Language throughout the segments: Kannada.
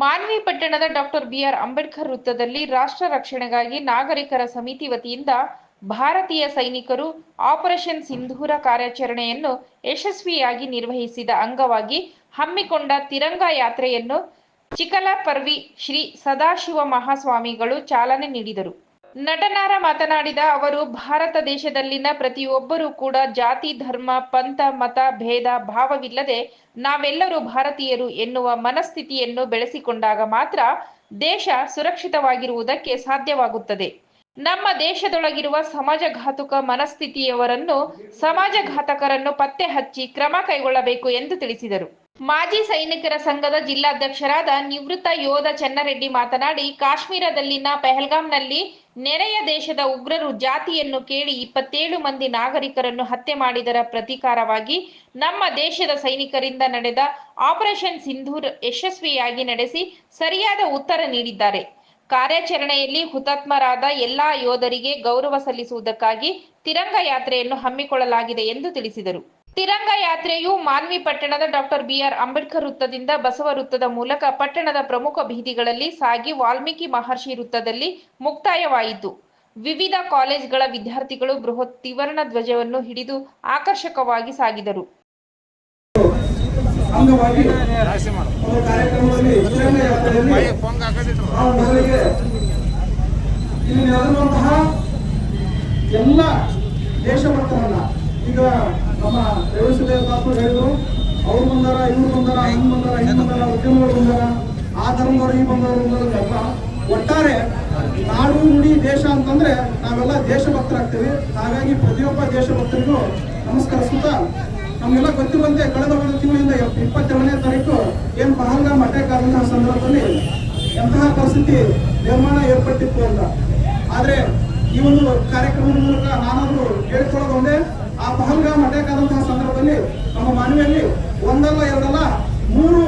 ಮಾನ್ವಿ ಪಟ್ಟಣದ ಡಾಕ್ಟರ್ ಬಿಆರ್ ಅಂಬೇಡ್ಕರ್ ವೃತ್ತದಲ್ಲಿ ರಾಷ್ಟ್ರ ರಕ್ಷಣೆಗಾಗಿ ನಾಗರಿಕರ ಸಮಿತಿ ವತಿಯಿಂದ ಭಾರತೀಯ ಸೈನಿಕರು ಆಪರೇಷನ್ ಸಿಂಧೂರ ಕಾರ್ಯಾಚರಣೆಯನ್ನು ಯಶಸ್ವಿಯಾಗಿ ನಿರ್ವಹಿಸಿದ ಅಂಗವಾಗಿ ಹಮ್ಮಿಕೊಂಡ ತಿರಂಗ ಯಾತ್ರೆಯನ್ನು ಚಿಕಲಪರ್ವಿ ಶ್ರೀ ಸದಾಶಿವ ಮಹಾಸ್ವಾಮಿಗಳು ಚಾಲನೆ ನೀಡಿದರು. ನಟನಾರ ಮಾತನಾಡಿದ ಅವರು, ಭಾರತ ದೇಶದಲ್ಲಿನ ಪ್ರತಿಯೊಬ್ಬರೂ ಕೂಡ ಜಾತಿ, ಧರ್ಮ, ಪಂಥ, ಮತ, ಭೇದ, ಭಾವವಿಲ್ಲದೆ ನಾವೆಲ್ಲರೂ ಭಾರತೀಯರು ಎನ್ನುವ ಮನಸ್ಥಿತಿಯನ್ನು ಬೆಳೆಸಿಕೊಂಡಾಗ ಮಾತ್ರ ದೇಶ ಸುರಕ್ಷಿತವಾಗಿರುವುದಕ್ಕೆ ಸಾಧ್ಯವಾಗುತ್ತದೆ. ನಮ್ಮ ದೇಶದೊಳಗಿರುವ ಸಮಾಜಘಾತುಕ ಮನಸ್ಥಿತಿಯವರನ್ನು, ಸಮಾಜಘಾತಕರನ್ನು ಪತ್ತೆ ಹಚ್ಚಿ ಕ್ರಮ ಕೈಗೊಳ್ಳಬೇಕು ಎಂದು ತಿಳಿಸಿದರು. ಮಾಜಿ ಸೈನಿಕರ ಸಂಘದ ಜಿಲ್ಲಾಧ್ಯಕ್ಷರಾದ ನಿವೃತ್ತ ಯೋಧ ಚೆನ್ನರೆಡ್ಡಿ ಮಾತನಾಡಿ, ಕಾಶ್ಮೀರದಲ್ಲಿನ ಪೆಹಲ್ಗಾಂನಲ್ಲಿ ನೆರೆಯ ದೇಶದ ಉಗ್ರರು ಜಾತಿಯನ್ನು ಕೇಳಿ ಇಪ್ಪತ್ತೇಳು ಮಂದಿ ನಾಗರಿಕರನ್ನು ಹತ್ಯೆ ಮಾಡಿದರ ಪ್ರತೀಕಾರವಾಗಿ ನಮ್ಮ ದೇಶದ ಸೈನಿಕರಿಂದ ನಡೆದ ಆಪರೇಷನ್ ಸಿಂಧೂರ್ ಯಶಸ್ವಿಯಾಗಿ ನಡೆಸಿ ಸರಿಯಾದ ಉತ್ತರ ನೀಡಿದ್ದಾರೆ. ಕಾರ್ಯಾಚರಣೆಯಲ್ಲಿ ಹುತಾತ್ಮರಾದ ಎಲ್ಲಾ ಯೋಧರಿಗೆ ಗೌರವ ಸಲ್ಲಿಸುವುದಕ್ಕಾಗಿ ತಿರಂಗ ಯಾತ್ರೆಯನ್ನು ಹಮ್ಮಿಕೊಳ್ಳಲಾಗಿದೆ ಎಂದು ತಿಳಿಸಿದರು. ತಿರಂಗ ಯಾತ್ರೆಯು ಮಾನ್ವಿ ಪಟ್ಟಣದ ಡಾಕ್ಟರ್ ಬಿಆರ್ ಅಂಬೇಡ್ಕರ್ ವೃತ್ತದಿಂದ ಬಸವ ವೃತ್ತದ ಮೂಲಕ ಪಟ್ಟಣದ ಪ್ರಮುಖ ಬೀದಿಗಳಲ್ಲಿ ಸಾಗಿ ವಾಲ್ಮೀಕಿ ಮಹರ್ಷಿ ವೃತ್ತದಲ್ಲಿ ಮುಕ್ತಾಯವಾಯಿತು. ವಿವಿಧ ಕಾಲೇಜ್ಗಳ ವಿದ್ಯಾರ್ಥಿಗಳು ಬೃಹತ್ ತಿವರ್ಣ ಧ್ವಜವನ್ನು ಹಿಡಿದು ಆಕರ್ಷಕವಾಗಿ ಸಾಗಿದರು. ಈಗ ನಮ್ಮ ರೇವಸಿದೇವತಾಸರು ಹೇಳಿದ್ರು. ಅವ್ರು ಬಂದಾರ, ಇವ್ರು ಬಂದಾರ, ಹಿಂಗ್ ಬಂದಾರ ಹಿಂಗ್ ಬಂದಾರ, ಉದ್ಯಮಗಳು ಬಂದಾರ. ಆ ಧರ್ಮದವ್ರು, ಈ ಬಂದವರು ಬಂದವರು ಎಲ್ಲ ಒಟ್ಟಾರೆ ನಾಡು, ನುಡಿ, ದೇಶ ಅಂತಂದ್ರೆ ನಾವೆಲ್ಲ ದೇಶಭಕ್ತರಾಗ್ತೀವಿ. ಹಾಗಾಗಿ ಪ್ರತಿಯೊಬ್ಬ ದೇಶಭಕ್ತರಿಗೂ ನಮಸ್ಕರಿಸ್ತಾ ನಮಗೆಲ್ಲ ಗೊತ್ತಿರುವಂತೆ ಕಳೆದ ಒಂದು ತಿಂಗಳಿಂದ ಇಪ್ಪತ್ತೆರಡನೇ ತಾರೀಕು ಏನ್ ಪಹಲ್ಗಾಮ್ ಅಟ್ಯಾಕ್ ಸಂದರ್ಭದಲ್ಲಿ ಎಂತಹ ಪರಿಸ್ಥಿತಿ ನಿರ್ಮಾಣ ಏರ್ಪಟ್ಟಿತ್ತು ಅಂತ. ಆದರೆ ಈ ಒಂದು ಕಾರ್ಯಕ್ರಮದ ಮೂಲಕ ನಾನಾದ್ರೂ ಹೇಳ್ಕೊಳ್ಳೋದು ಒಂದೇ ಆ ಪಹಲ್ಗಾಮ್ ಅಟ್ಯಾಕ್ ಸಂದರ್ಭದಲ್ಲಿ ನಮ್ಮ ಮನವಿಯಲ್ಲಿ ಒಂದಲ್ಲ ಎರಡಲ್ಲ ಮೂರು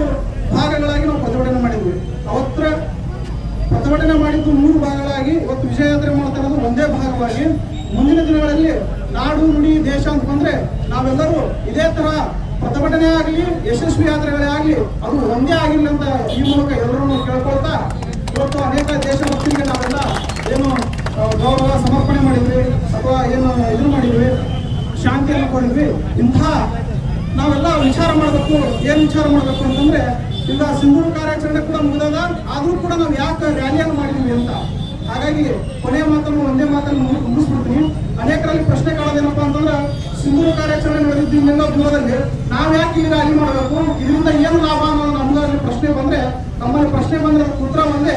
ಭಾಗಗಳಾಗಿ ನಾವು ಪ್ರತಿಭಟನೆ ಮಾಡಿದ್ವಿ. ಅವತ್ರ ಪ್ರತಿಭಟನೆ ಮಾಡಿದ್ದು ಮೂರು ಭಾಗಗಳಾಗಿ, ಇವತ್ತು ವಿಜಯ ಯಾತ್ರೆ ಮಾಡ್ತಾ ಇರೋದು ಒಂದೇ ಭಾಗವಾಗಿ. ಮುಂದಿನ ದಿನಗಳಲ್ಲಿ ನಾಡು, ನುಡಿ, ದೇಶ ಅಂತ ಬಂದ್ರೆ ನಾವೆಲ್ಲರೂ ಇದೇ ತರ ಪ್ರತಿಭಟನೆ ಆಗಲಿ, ಯಶಸ್ವಿ ಯಾತ್ರೆಗಳೇ ಆಗಲಿ, ಅದು ಒಂದೇ ಆಗಿರ್ಲಿ ಅಂತ ಈ ಮೂಲಕ ಎಲ್ಲರನ್ನು ಕೇಳ್ಕೊಳ್ತಾ ಇವತ್ತು ಅನೇಕ ದೇಶಭಕ್ತರಿಗೆ ನಾವೆಲ್ಲ ಏನು ಗೌರವ ಸಮರ್ಪಣೆ ಮಾಡಿದ್ವಿ, ಅಥವಾ ಏನು, ಇದು ಮಾಡಿದ್ವಿ. ಕೊಡಿದ್ವಿ ಇಂಥ ನಾವೆಲ್ಲ ವಿಚಾರ ಮಾಡಬೇಕು, ಏನು ವಿಚಾರ ಮಾಡಬೇಕು ಅಂತಂದ್ರೆ ಈಗ ಸಿಂಧೂರು ಕಾರ್ಯಾಚರಣೆ ಕೂಡ ಮುಗಿದಾಗ ಆದರೂ ಕೂಡ ನಾವು ಯಾಕೆ ರ್ಯಾಲಿಯನ್ನು ಮಾಡಿದ್ವಿ ಅಂತ. ಹಾಗಾಗಿ ಕೊನೆಯ ಮಾತನ್ನು ಒಂದೇ ಮಾತನ್ನು ಮುಗಿ- ಮುಗಿಸ್ಬಿಡ್ತೀನಿ. ಅನೇಕರಲ್ಲಿ ಪ್ರಶ್ನೆ ಕಾಣೋದೇನಪ್ಪ ಅಂತಂದ್ರೆ, ಸಿಂಧೂರು ಕಾರ್ಯಾಚರಣೆ ನಡೆದಿದ್ದರಿಂದ ದೂರದಲ್ಲಿ, ನಾವು ಯಾಕೆ ಈ ರ್ಯಾಲಿ ಮಾಡಬೇಕು? ಇದರಿಂದ ಏನು ಲಾಭ ಅನ್ನೋ ನಮ್ಮಲ್ಲಿ ಪ್ರಶ್ನೆ ಬಂದ್ರೆ, ನಮ್ಮಲ್ಲಿ ಪ್ರಶ್ನೆ ಬಂದ್ರೆ ಉತ್ತರ ಬಂದ್ರೆ,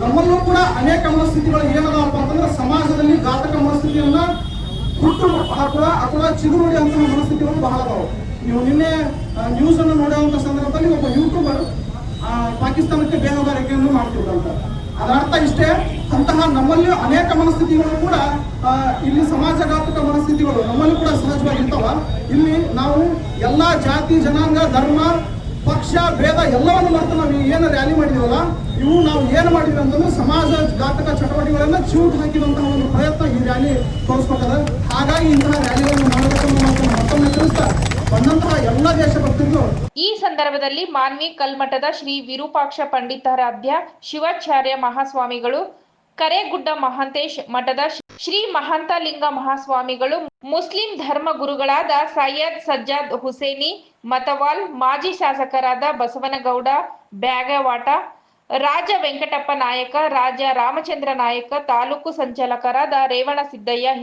ನಮ್ಮಲ್ಲೂ ಕೂಡ ಅನೇಕ ಮನಸ್ಥಿತಿಗಳು ಏನದಾವಪ್ಪ ಅಂತಂದ್ರೆ, ಸಮಾಜದಲ್ಲಿ ಘಾತಕ ಮನಸ್ಥಿತಿಯನ್ನ ಹುಟ್ಟು ಹಾಕುವ ಅಥವಾ ಚಿಗುರುಡಿ ಅಂತ ಮನಸ್ಥಿತಿಗಳು ಬಹಳ ಅದಾವು. ನೀವು ನಿನ್ನೆ ನ್ಯೂಸ್ ಅನ್ನು ನೋಡುವಂತ ಸಂದರ್ಭದಲ್ಲಿ ಒಬ್ಬ ಯೂಟ್ಯೂಬರ್ ಪಾಕಿಸ್ತಾನಕ್ಕೆ ಬೇಹುಗಾರಿಕೆಯನ್ನು ಮಾಡ್ತಿದ್ದಂತ ಅದರ ಅರ್ಥ ಇಷ್ಟೇ, ಅಂತಹ ನಮ್ಮಲ್ಲಿ ಅನೇಕ ಮನಸ್ಥಿತಿಗಳು ಕೂಡ ಇಲ್ಲಿ ಸಮಾಜಘಾತಕ ಮನಸ್ಥಿತಿಗಳು ನಮ್ಮಲ್ಲಿ ಕೂಡ ಸಹಜವಾಗಿ ಇರ್ತಾವ ಇಲ್ಲಿ ನಾವು ಎಲ್ಲಾ ಜಾತಿ, ಜನಾಂಗ, ಧರ್ಮ, ಪಕ್ಷ, ಭೇದ ಎಲ್ಲವನ್ನು ಮರೆತು ನಾವು ಏನು ರ್ಯಾಲಿ ಮಾಡಿದೀವಲ್ಲ, ಇವು ನಾವು ಏನು ಮಾಡಿದ್ವಿ ಅಂತಂದ್ರೆ ಸಮಾಜ ಘಾತಕ ಚಟುವಟಿಕೆಗಳನ್ನ ಚೂಟ್ ಹಾಕಿದಂತಹ ರ್ಯಾಲಿ ತೋರಿಸ್ಕೊಟ್ಟದ ಹಾಗಾಗಿ ಇಂತಹ ರ್ಯಾಲಿಗಳನ್ನು ಮತ್ತೊಮ್ಮೆ ತಿಳಿಸ್ತಾ ಈ ಸಂದರ್ಭದಲ್ಲಿ ಮಾನ್ವಿ ಕಲ್ಮಠದ ಶ್ರೀ ವಿರೂಪಾಕ್ಷ ಪಂಡಿತಾರಾಧ್ಯ ಶಿವಾಚಾರ್ಯ ಮಹಾಸ್ವಾಮಿಗಳು, ಕರೇಗುಡ್ಡ ಮಹಾಂತೇಶ್ ಮಠದ ಶ್ರೀ ಮಹಾಂತಲಿಂಗ ಮಹಾಸ್ವಾಮಿಗಳು, ಮುಸ್ಲಿಂ ಧರ್ಮ ಗುರುಗಳಾದ ಸೈಯದ್ ಸಜ್ಜಾದ್ ಹುಸೇನಿ, ಮತವಾಲ್ ಮಾಜಿ ಶಾಸಕರಾದ ಬಸವನಗೌಡ, ಬ್ಯಾಗವಾಟ ರಾಜ ವೆಂಕಟಪ್ಪ ನಾಯಕ ರಾಜ ರಾಮಚಂದ್ರ ನಾಯಕ ತಾಲೂಕು ಸಂಚಾಲಕರಾದ ರೇವಣ ಸಿದ್ದಯ್ಯ